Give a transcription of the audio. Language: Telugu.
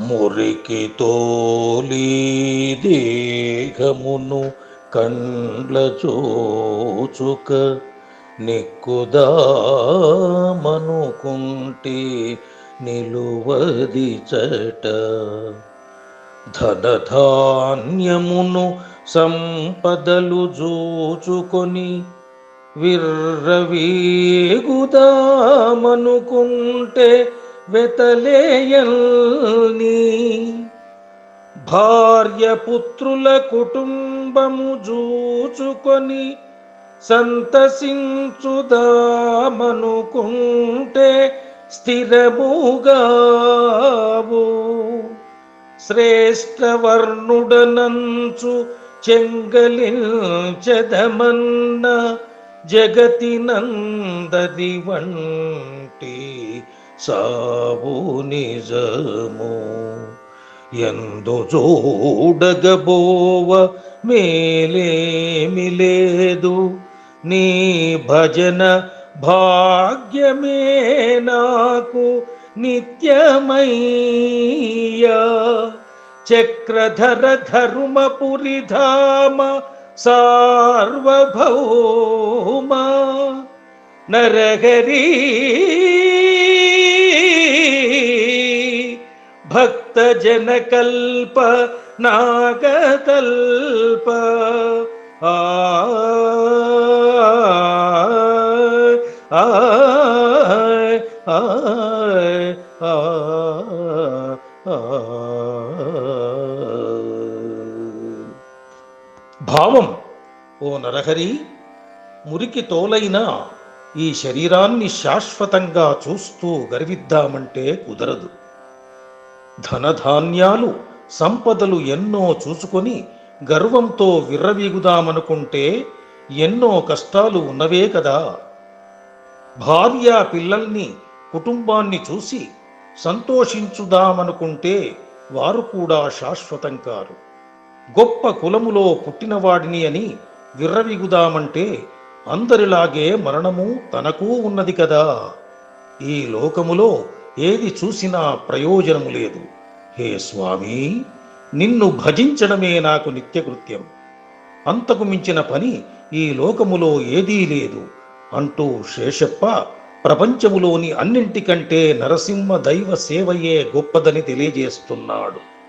మురికి తోలి దేహమును కండ్ల చూచుక నిక్కుదామనుకుంటే నిలువది చట. ధనధాన్యమును సంపదలు జూచుకొని విర్రవీగుదామనుకుంటే వెతలేయల్ని భార్య పుత్రుల కుటుంబము జూచుకొని సంతసించుదామనుకుంటే స్థిరముగావు. శ్రేష్టవర్ణుడనంచు చెంగలించదమన్న జగతి నందది వంటి సావు నిజము ఎందు చూడగబోవ మేలేమి లేదు. నీ భజన భాగ్యమే నాకు నిత్యమయ్యా. చక్రధర ధర్మపురి ధామ సార్వభౌమ. నరహరి భక్త జనకల్ప నాగతల్ప ఆ ఆ ఆ భావం ఓ నరహరి మురికి తోలైన ఈ శరీరాన్ని శాశ్వతంగా చూస్తూ గర్విద్దామంటే కుదరదు. ధనధాన్యాలు సంపదలు ఎన్నో చూసుకొని గర్వంతో విర్రవీగుదామనుకుంటే ఎన్నో కష్టాలు ఉన్నవే కదా. భార్య పిల్లల్ని కుటుంబాన్ని చూసి సంతోషించుదామనుకుంటే వారు కూడా శాశ్వతం కారు. గొప్ప కులములో పుట్టినవాడిని అని విర్రవిగుదామంటే అందరిలాగే మరణము తనకు ఉన్నది కదా. ఈ లోకములో ఏది చూసినా ప్రయోజనము లేదు. హే స్వామి నిన్ను భజించడమే నాకు నిత్యకృత్యం. అంతకు మించిన పని ఈ లోకములో ఏదీ లేదు. అంటూ శేషప్ప ప్రపంచములోని అన్నింటికంటే నరసింహ దైవ సేవయే గొప్పదని తెలియజేస్తున్నాడు.